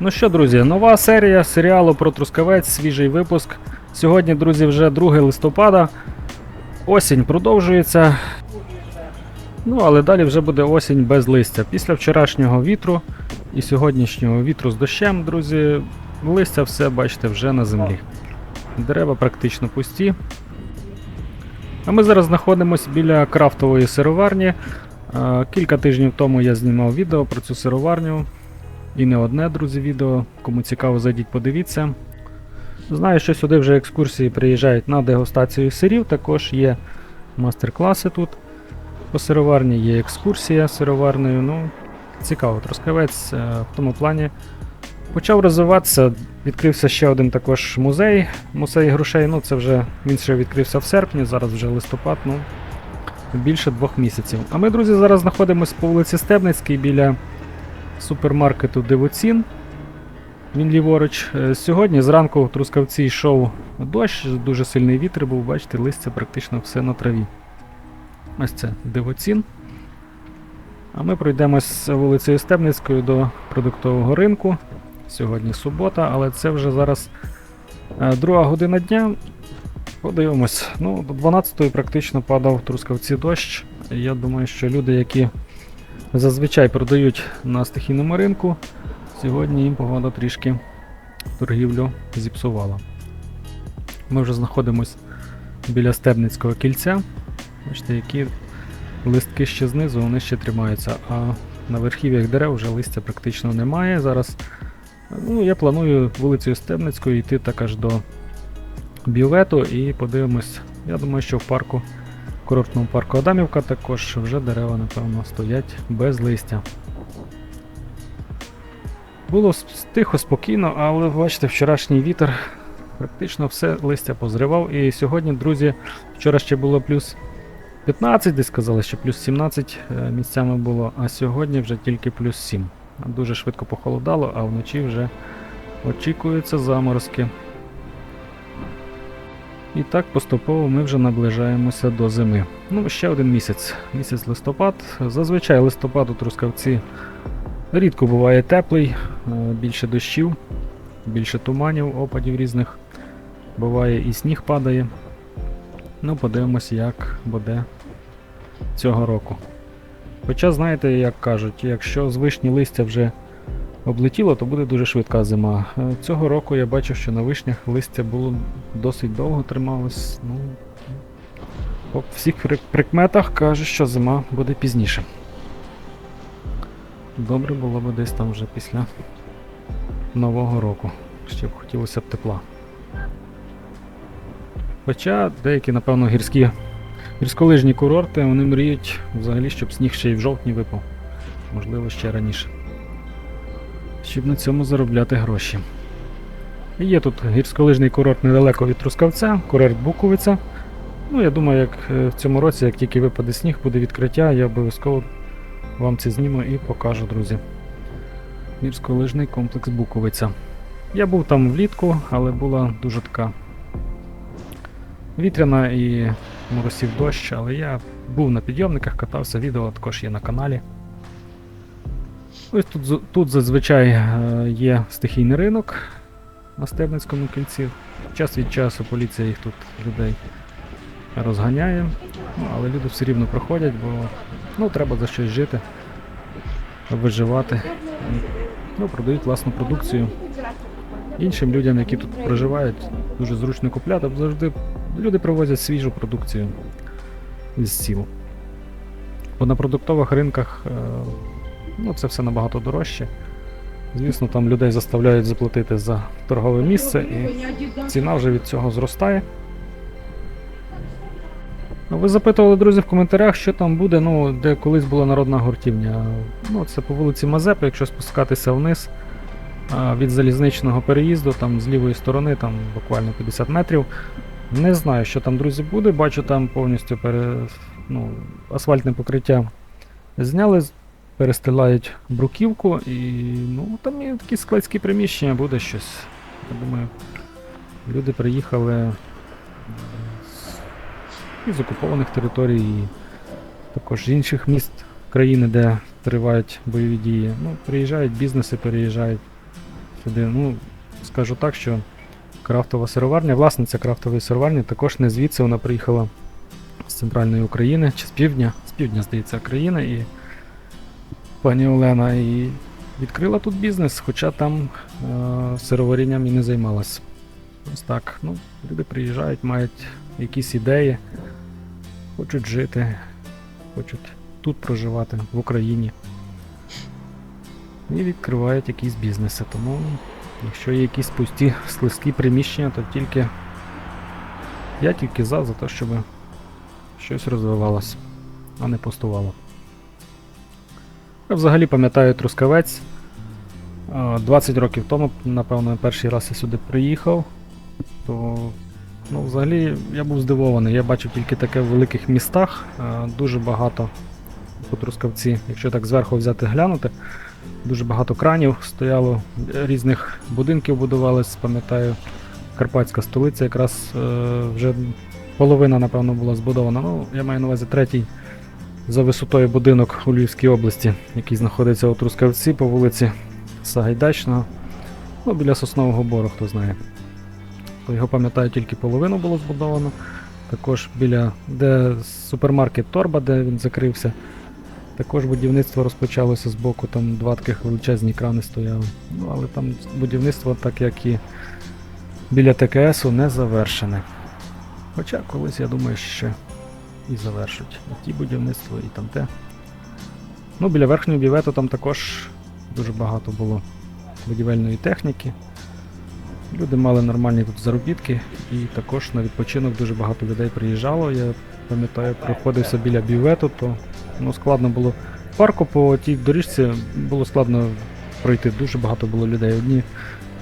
Ну що, друзі, нова серія серіалу про Трускавець, свіжий випуск. Сьогодні, друзі, вже 2 листопада. Осінь продовжується. Ну, але далі вже буде осінь без листя. Після вчорашнього вітру і сьогоднішнього вітру з дощем, друзі, листя все, бачите, вже на землі. Дерева практично пусті. А ми зараз знаходимося біля крафтової сироварні. Кілька тижнів тому я знімав відео про цю сироварню. І не одне, друзі, відео. Кому цікаво, зайдіть, подивіться. Знаю, що сюди вже екскурсії приїжджають на дегустацію сирів. Також є мастер-класи тут по сироварні, є екскурсія сироварною. Ну, цікаво, Трускавець в тому плані. Почав розвиватися, відкрився ще один також музей, музей грошей. Ну, це вже він ще відкрився в серпні, зараз вже листопад, ну більше двох місяців. А ми, друзі, зараз знаходимося по вулиці Стебницькій біля супермаркету Дивоцін. Він ліворуч. Е, Сьогодні зранку Трускавці йшов дощ, дуже сильний вітер був, бачите, листя практично все на траві. Ось це Дивоцін. А ми пройдемось вулицею Стебницькою до продуктового ринку. Сьогодні субота, але це вже зараз е, друга година дня. Подивимось. Ну, до 12-ї практично падав Трускавці дощ. Я думаю, що люди, які зазвичай продають на стихійному ринку, сьогодні їм погода трішки торгівлю зіпсувала. Ми вже знаходимось біля Стебницького кільця. Бачите, які листки ще знизу, вони ще тримаються, а на верхів'ях дерев вже листя практично немає. Зараз ну, я планую вулицею Стебницькою йти так аж до бювету і подивимось. Я думаю, що в парку, курортному парку Адамівка також вже дерева, напевно, стоять без листя. Було тихо, спокійно, але бачите, вчорашній вітер практично все листя позривав. І сьогодні, друзі, вчора ще було плюс 15, десь сказали, що плюс 17 е, місцями було, а сьогодні вже тільки плюс 7. Дуже швидко похолодало, а вночі вже очікуються заморозки. І так поступово ми вже наближаємося до зими. Ну, ще один місяць. Місяць листопад. Зазвичай листопад у Трускавці рідко буває теплий, е, більше дощів, більше туманів, опадів різних. Буває і сніг падає. Ну, подивимось, як буде цього року. Хоча, знаєте, як кажуть, якщо з вишні листя вже облетіло, то буде дуже швидка зима. Е, Цього року я бачив, що на вишнях листя було досить довго трималось. Ну, по всіх прикметах каже, що зима буде пізніше. Добре було б десь там вже після Нового року. Ще б хотілося б тепла. Хоча деякі, напевно, гірські гірськолижні курорти вони мріють взагалі, щоб сніг ще й в жовтні випав. Можливо, ще раніше щоб на цьому заробляти гроші. Є тут гірськолижний курорт недалеко від Трускавця, курорт Буковиця. Ну, я думаю, як е, в цьому році, як тільки випаде сніг, буде відкриття, я обов'язково вам це зніму і покажу, друзі. Гірськолижний комплекс Буковиця. Я був там влітку, але була дуже така вітряна і моросів дощ, але я був на підйомниках, катався, відео також є на каналі. Ось тут, тут зазвичай е, є стихійний ринок на Стебницькому кільці. Час від часу поліція їх тут людей розганяє, ну, але люди все рівно проходять, бо ну, треба за щось жити, виживати. Ну, продають власну продукцію. Іншим людям, які тут проживають, дуже зручно купляти, бо завжди люди привозять свіжу продукцію із сіл. Бо на продуктових ринках е, Ну, це все набагато дорожче. Звісно, там людей заставляють заплатити за торгове місце, і ціна вже від цього зростає. Ну, Ви запитували, друзі, в коментарях, що там буде, ну, де колись була народна гуртівня. Ну, це по вулиці Мазепи, якщо спускатися вниз від залізничного переїзду, там з лівої сторони, там буквально 50 метрів. Не знаю, що там, друзі, буде. Бачу, там повністю пере... ну, асфальтне покриття зняли, перестилають бруківку і ну, там є такі складські приміщення, буде щось. Я думаю, люди приїхали з- із окупованих територій, і також з інших міст країни, де тривають бойові дії. Ну, приїжджають бізнеси, переїжджають. сюди. Ну, скажу так, що крафтова сироварня, власниця крафтової сироварні також не звідси вона приїхала з центральної України чи з півдня, з півдня, здається, країни і пані Олена і відкрила тут бізнес, хоча там е, сироварінням і не займалась. Ось так. Ну, люди приїжджають, мають якісь ідеї, хочуть жити, хочуть тут проживати, в Україні. І відкривають якісь бізнеси. Тому, якщо є якісь пусті слизькі приміщення, то тільки я тільки за, за те, щоб щось розвивалося, а не пустувало. Я взагалі пам'ятаю Трускавець. Е, 20 років тому, напевно, перший раз я сюди приїхав, то ну, взагалі я був здивований. Я бачив тільки таке в великих містах. е, Дуже багато по Трускавці, якщо так зверху взяти глянути, дуже багато кранів стояло, різних будинків будувалось, пам'ятаю, Карпатська столиця якраз е, вже половина, напевно, була збудована. Ну, я маю на увазі третій за висотою будинок у Львівській області, який знаходиться у Трускавці по вулиці Сагайдачного, ну, біля Соснового Бору, хто знає. Його пам'ятаю, тільки половину було збудовано. Також біля де супермаркет Торба, де він закрився. Також будівництво розпочалося з боку, там два таких величезні крани стояли. Ну, але там будівництво, так як і біля ТКСу, не завершене. Хоча колись, я думаю, ще і завершать. І ті будівництво, і там те. Ну, біля верхнього бювету там також дуже багато було будівельної техніки. Люди мали нормальні тут заробітки, і також на відпочинок дуже багато людей приїжджало. Я пам'ятаю, проходився біля бювету, то ну, складно було. В парку по тій доріжці було складно пройти. Дуже багато було людей. Одні,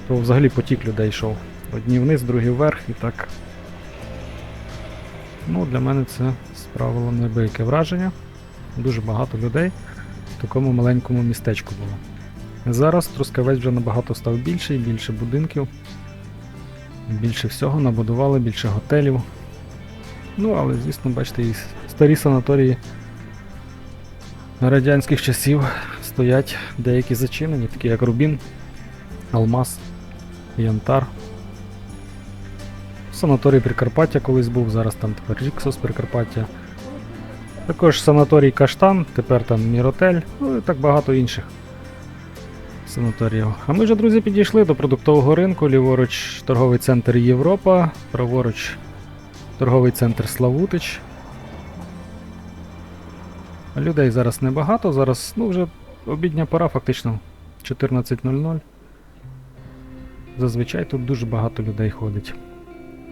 то взагалі потік людей йшов. Одні вниз, другі вверх і так. Ну, для мене це справило неабияке враження. Дуже багато людей в такому маленькому містечку було. Зараз Трускавець вже набагато став більший, більше будинків, більше всього набудували, більше готелів. Ну, але, звісно, бачите, і старі санаторії радянських часів стоять деякі зачинені, такі як Рубін, Алмаз, Янтар. Санаторій Прикарпаття колись був, зараз там тепер Ріксос Прикарпаття. Також санаторій Каштан, тепер там Міротель, ну і так багато інших санаторіїв. А ми вже, друзі, підійшли до продуктового ринку, ліворуч торговий центр Європа, праворуч торговий центр Славутич. Людей зараз небагато, зараз ну, вже обідня пора, фактично 14.00. Зазвичай тут дуже багато людей ходить.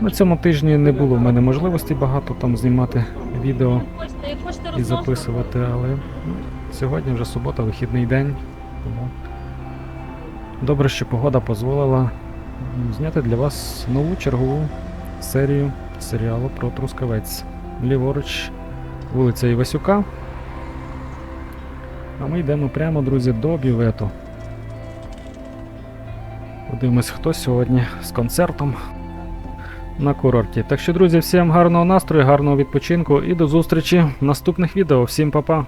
На цьому тижні не було в мене можливості багато там знімати відео і записувати, але ну, сьогодні вже субота, вихідний день. Тому добре, що погода дозволила зняти для вас нову чергову серію серіалу про Трускавець. Ліворуч, вулиця Івасюка. А ми йдемо прямо, друзі, до бювету. Подивимось, хто сьогодні з концертом на курорті. Так що, друзі, всім гарного настрою, гарного відпочинку і до зустрічі в наступних відео. Всім па-па!